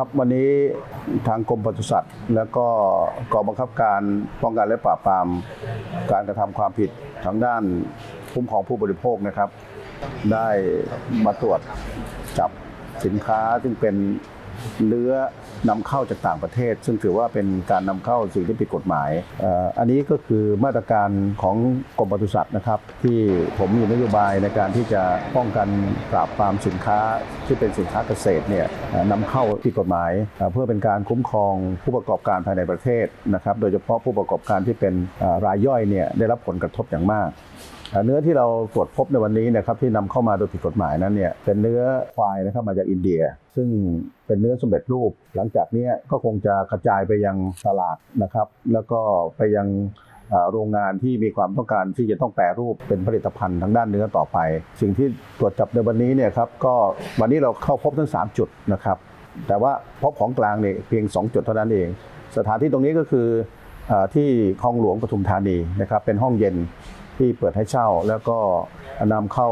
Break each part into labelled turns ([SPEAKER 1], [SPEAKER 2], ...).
[SPEAKER 1] ครับวันนี้ทางกรมปศุสัตว์ แล้วก็กองบังคับการป้องกันและปราบปรามการกระทำความผิดทางด้านคุ้มครองผู้บริโภคนะครับ ได้มาตรวจจับสินค้าซึ่งเป็น เนื้อนำเข้าจากต่างประเทศ ซึ่งถือว่าเป็นการนำเข้าสิ่งที่ผิดกฎหมาย อันนี้ก็คือมาตรการของกรมปศุสัตว์นะครับ ที่ผมมีนโยบายในการที่จะป้องกันปราบปรามสินค้าที่เป็นสินค้าเกษตรเนี่ยนำเข้าผิดกฎหมาย เพื่อเป็นการคุ้มครองผู้ประกอบการภายในประเทศนะครับ โดยเฉพาะผู้ประกอบการที่เป็นรายย่อยเนี่ยได้รับผลกระทบอย่างมาก เนื้อที่เราตรวจพบในวันนี้นะครับที่นำเข้ามาโดยผิดกฎหมายนั้นเนี่ยเป็นเนื้อควายนะครับมาจากอินเดีย ซึ่งเป็นเนื้อสำเร็จรูป หลังจากนี้ก็คงจะกระจายไปยังตลาดนะครับ แล้วก็ไปยังโรงงานที่มีความต้องการที่จะต้องแปรรูปเป็นผลิตภัณฑ์ทางด้านเนื้อต่อไป สิ่งที่ตรวจจับในวันนี้เนี่ยครับก็วันนี้เราเข้าพบทั้ง 3 จุดนะครับแต่ว่าพบของกลางเนี่ยเพียง 2 จุดเท่านั้นเอง สถานที่ตรงนี้ก็คือเออที่คลองหลวงปทุมธานีนะครับเป็นห้องเย็น ที่เปิดให้เช่า แล้วก็นำเข้า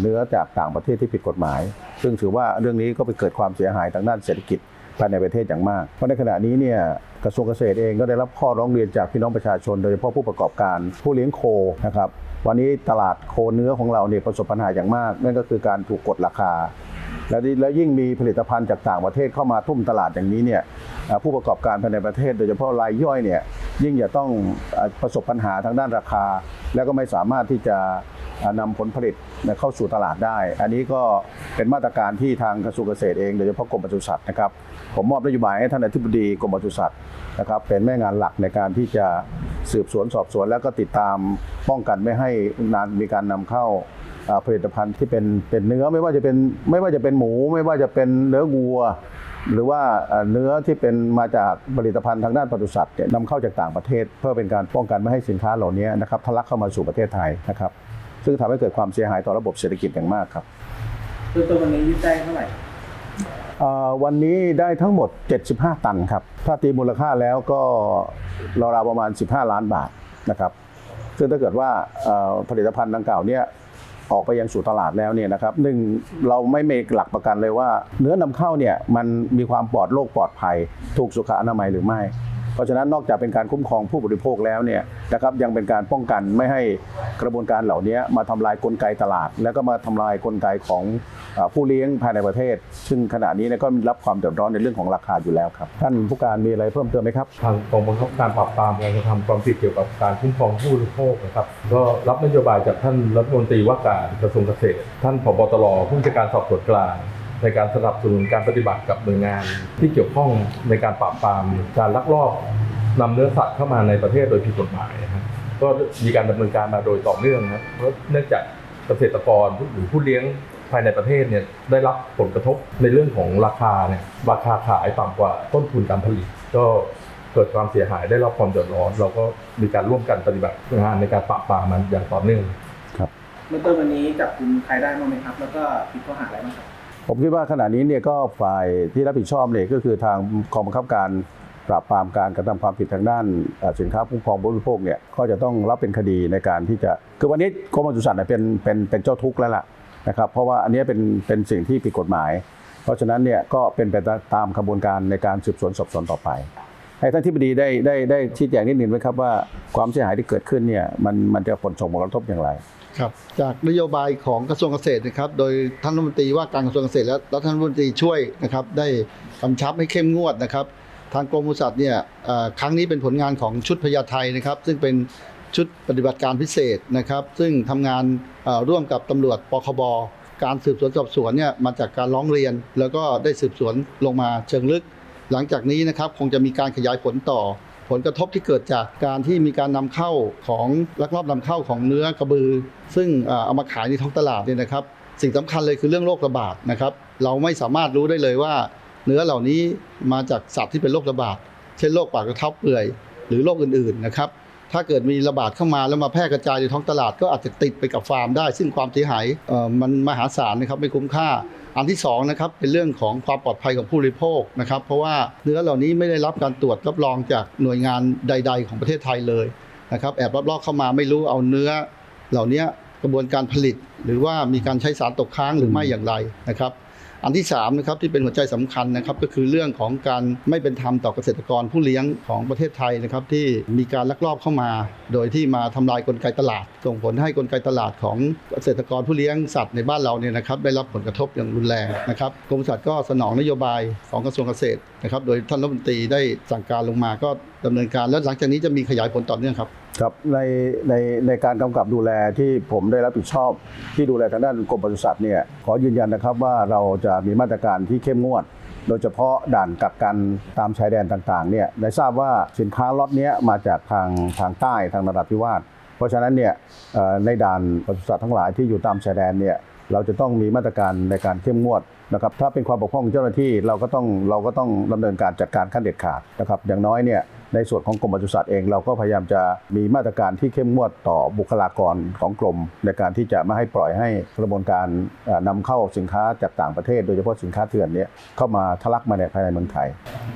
[SPEAKER 1] เนื้อจากต่างประเทศที่ผิดกฎหมาย ซึ่งถือว่าเรื่องนี้ก็ไปเกิดความเสียหายทางด้านเศรษฐกิจภายในประเทศอย่างมาก เพราะในขณะนี้เนี่ยกระทรวงเกษตรเองก็ได้รับข้อร้องเรียนจากพี่น้องประชาชน โดยเฉพาะผู้ประกอบการผู้เลี้ยงโคนะครับวันนี้ตลาดโคเนื้อของเราเนี่ยประสบปัญหาอย่างมาก นั่นก็คือการถูกกดราคา แล้วแล้วยิ่งมีผลิตภัณฑ์จากต่างประเทศเข้ามาทุ่มตลาดอย่างนี้เนี่ยผู้ประกอบการภายในประเทศ โดยเฉพาะรายย่อยเนี่ย ยิ่งจะต้องประสบปัญหาทางด้านราคา แล้วก็ไม่สามารถที่จะเอ่อนำผลผลิตเข้าสู่ตลาดได้ อันนี้ก็เป็นมาตรการที่ทางกระทรวงเกษตรเองโดยเฉพาะกรมปศุสัตว์นะครับผมมอบนโยบายให้ท่านอธิบดีกรมปศุสัตว์นะครับเป็นแม่งานหลักในการที่จะสืบสวนสอบสวน แล้วก็ติดตามป้องกันไม่ให้นานมีการนำเข้าอ่าผลิตภัณฑ์ที่เป็นเป็นเนื้อไม่ว่าจะเป็นไม่ว่าจะเป็นหมู ไม่ว่าจะเป็นเนื้อวัว หรือว่าเนื้อที่เป็นมาจากผลิตภัณฑ์ทางด้านปศุสัตว์เนี่ยนำเข้าจากต่างประเทศ เพื่อเป็นการป้องกันไม่ให้สินค้าเหล่านี้นะครับทะลักเข้ามาสู่ประเทศไทยนะครับซึ่งทำให้เกิดความเสียหายต่อระบบเศรษฐกิจอย่างมากครับ
[SPEAKER 2] คือตัววันนี้ยึดได้เท่าไหร่
[SPEAKER 1] วันนี้ได้ทั้งหมด 75 ตันครับ ถ้าตีมูลค่าแล้วก็ราวๆประมาณ 15 ล้านบาทนะครับ ซึ่งถ้าเกิดว่าผลิตภัณฑ์ดังกล่าวเนี่ย ออกไปยังสู่ตลาดแล้วเนี่ยนะครับหนึ่งเราไม่มีหลักประกันเลยว่า เนื้อนำเข้าเนี่ยมันมีความปลอดโรคปลอดภัย ถูกสุขอนามัยหรือไม่ เพราะฉะนั้นนอกจากเป็นการคุ้มครองผู้บริโภคแล้วเนี่ยนะครับยังเป็นการป้องกันไม่ให้กระบวนการเหล่านี้มาทำลายกลไกตลาด แล้วก็มาทำลายกลไกของเอ่อผู้เลี้ยงภายในประเทศ ซึ่งขณะนี้เนี่ยก็รับความเดือดร้อนในเรื่องของราคาอยู่แล้วครับท่านผู้การมีอะไรเพิ่มเติมไหมครับ
[SPEAKER 3] ทางกองบังคับการปราบปรามการกระทำความผิดเกี่ยวกับการคุ้มครองผู้บริโภคนะครับก็รับนโยบายจากท่านรัฐมนตรีว่าการกระทรวงเกษตร ท่านผบตรผู้บัญชาการสอบสวนกลาง ในการสนับสนุนการปฏิบัติกับหน่วยงาน ที่เกี่ยวข้องในการปราบปรามการลักลอบนำเนื้อสัตว์เข้ามาในประเทศโดยผิดกฎหมายนะครับก็มีการดำเนินการมาโดยต่อเนื่องนะครับเพราะเนื่องจากเกษตรกรหรือผู้เลี้ยงภายในประเทศเนี่ยได้รับผลกระทบในเรื่องของราคาเนี่ยราคาขายต่ำกว่าต้นทุนการผลิต ก็เกิดความเสียหายได้รับความเดือดร้อน เราก็มีการร่วมกันปฏิบัติงานในการปราบปรามมันอย่างต่อเนื่อง
[SPEAKER 2] เมื่อต้นวันนี้จับกลุ่มใครได้บ้างไหมครับ แล้วก็ผิดข้อหาอะไรบ้างครับ
[SPEAKER 1] ผมคิดว่าขณะนี้เนี่ยก็ฝ่ายที่รับผิดชอบเนี่ยก็คือทางกองบังคับการปราบปรามการกระทำความผิดทางด้านสินค้าคุ้มครองผู้บริโภคเนี่ยก็จะต้องรับเป็นคดีในการที่จะคือวันนี้กรมปศุสัตว์เนี่ยเป็นเป็นเป็นเจ้าทุกข์แล้วล่ะนะครับเพราะว่าอันนี้เป็นเป็นสิ่งที่ผิดกฎหมาย เพราะฉะนั้นเนี่ยก็เป็นไปตามกระบวนการในการสืบสวนสอบสวนต่อไป ให้ท่านที่ปดีได้ได้ได้ชี้แจงนิดนึงไหมครับว่าความเสียหายที่เกิดขึ้นเนี่ยมันมันจะผลส่งผลกระทบอย่างไร
[SPEAKER 4] ครับจากนโยบายของกระทรวงเกษตรนะครับ โดยท่านรัฐมนตรีว่าการกระทรวงเกษตรและรัฐมนตรีช่วยนะครับ ได้กำชับให้เข้มงวดนะครับ ทางกรมปศุสัตว์เนี่ยเอ่อครั้งนี้เป็นผลงานของชุดพญาไทนะครับ ซึ่งเป็นชุดปฏิบัติการพิเศษนะครับ ซึ่งทำงานเอ่อร่วมกับตำรวจปคบการสืบสวนสอบสวนเนี่ยมาจากการร้องเรียน แล้วก็ได้สืบสวนลงมาเชิงลึก หลังจากนี้นะครับคงจะมีการขยายผลต่อ ผลกระทบที่เกิดจากการที่มีการนำเข้าของลักลอบนำเข้าของเนื้อกระบือ ซึ่งเอามาขายในท้องตลาดเนี่ยนะครับ สิ่งสำคัญเลยคือเรื่องโรคระบาดนะครับเราไม่สามารถรู้ได้เลยว่า เนื้อเหล่านี้มาจากสัตว์ที่เป็นโรคระบาดเช่นโรคปากกระเท้าเปื่อย หรือโรคอื่นๆนะครับ ถ้าเกิดมีระบาดเข้ามาแล้วมาแพร่กระจายในท้องตลาดก็อาจจะติดไปกับฟาร์มได้ ซึ่งความเสียหายมันมหาศาลนะครับไม่คุ้มค่า อันที่สองนะครับเป็นเรื่องของความปลอดภัยของผู้บริโภคนะครับเพราะว่าเนื้อเหล่านี้ไม่ได้รับการตรวจรับรองจากหน่วยงานใด ๆ ของประเทศไทยเลยนะครับแอบรับลอกเข้ามาไม่รู้เอาเนื้อ เหล่านี้กระบวนการผลิต หรือว่ามีการใช้สารตกค้างหรือไม่อย่างไรนะครับ อันที่3นะครับที่เป็นหัวใจสำคัญนะครับก็คือเรื่องของการไม่เป็นธรรมต่อเกษตรกรผู้เลี้ยงของประเทศไทยนะครับที่มีการลักลอบเข้ามา โดยที่มาทำลายกลไกตลาด ส่งผลให้กลไกตลาดของเกษตรกรผู้เลี้ยงสัตว์ในบ้านเราเนี่ยนะครับได้รับผลกระทบอย่างรุนแรงนะครับกรมสัตว์ก็สนองนโยบายของกระทรวงเกษตรนะครับโดยท่านรัฐมนตรีได้สั่งการลงมาก็ดำเนินการ และหลังจากนี้จะมีขยายผลต่อเนื่องครับ
[SPEAKER 1] ครับในในในการกำกับดูแลที่ผมได้รับผิดชอบ ที่ดูแลทางด้านกรมปศุสัตว์เนี่ยขอยืนยันนะครับว่าเราจะมีมาตรการที่เข้มงวด โดยเฉพาะด่านกักกันตามชายแดนต่างๆเนี่ยได้ทราบว่าสินค้าล็อตเนี้ยมาจากทางทางใต้ทางนราธิวาสเพราะฉะนั้นเนี่ยในด่านปศุสัตว์ทั้งหลายที่อยู่ตามชายแดนเนี่ยเราจะต้องมีมาตรการในการเข้มงวด นะครับถ้าเป็นความบกพร่องของเจ้าหน้าที่เราก็ต้องเราก็ต้องดำเนินการจัดการขั้นเด็ดขาดนะครับอย่างน้อยเนี่ยในส่วนของกรมปศุสัตว์เองเราก็พยายามจะมีมาตรการที่เข้มงวดต่อบุคลากรของกรมในการที่จะไม่ให้ปล่อยให้กระบวนการเอ่อนำเข้าสินค้าจากต่างประเทศ โดยเฉพาะสินค้าเถื่อนเนี้เข้ามาทะลักมาในภายในเมืองไทย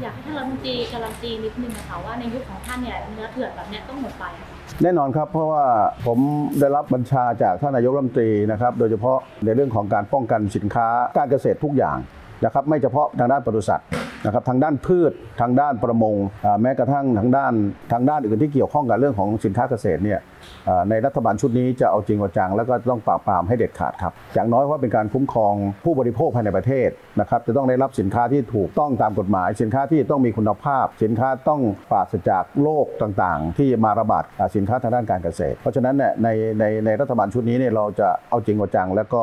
[SPEAKER 5] อยากให้ท่านรัฐมนตรีการันตีนิดนึงนะคะว่าในยุคของท่านเนี่ยเนื้อเถื่อนแบบเนี้ยต้องหมดไปค่ะ
[SPEAKER 1] แน่นอนครับ เพราะว่าผมได้รับบัญชาจากท่านนายกรัฐมนตรีนะครับโดยเฉพาะในเรื่องของการป้องกันสินค้าการเกษตรทุกอย่างนะครับ ไม่เฉพาะทางด้านปศุสัตว์ นะครับทางด้านพืชทางด้านประมงแม้กระทั่งทางด้านทางด้านอื่นที่เกี่ยวข้องกับเรื่องของสินค้าเกษตรเนี่ยในรัฐบาลชุดนี้จะเอาจริงเอาจังแล้วก็ต้องปราบปรามให้เด็ดขาดครับอย่างน้อยว่าเป็นการคุ้มครองผู้บริโภคภายในประเทศนะครับจะต้องได้รับสินค้าที่ถูกต้องตามกฎหมาย สินค้าที่ต้องมีคุณภาพ สินค้าต้องปราศจากโรคต่างๆ ที่มาระบาดสินค้าทางด้านการเกษตร เพราะฉะนั้นเนี่ยในในในรัฐบาลชุดนี้เนี่ยเราจะเอาจริงเอาจังแล้วก็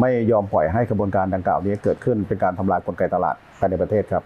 [SPEAKER 1] ไม่ยอมปล่อยให้กระบวนการดังกล่าวนี้เกิดขึ้นเป็นการทำลายกลไกตลาดภายในประเทศครับ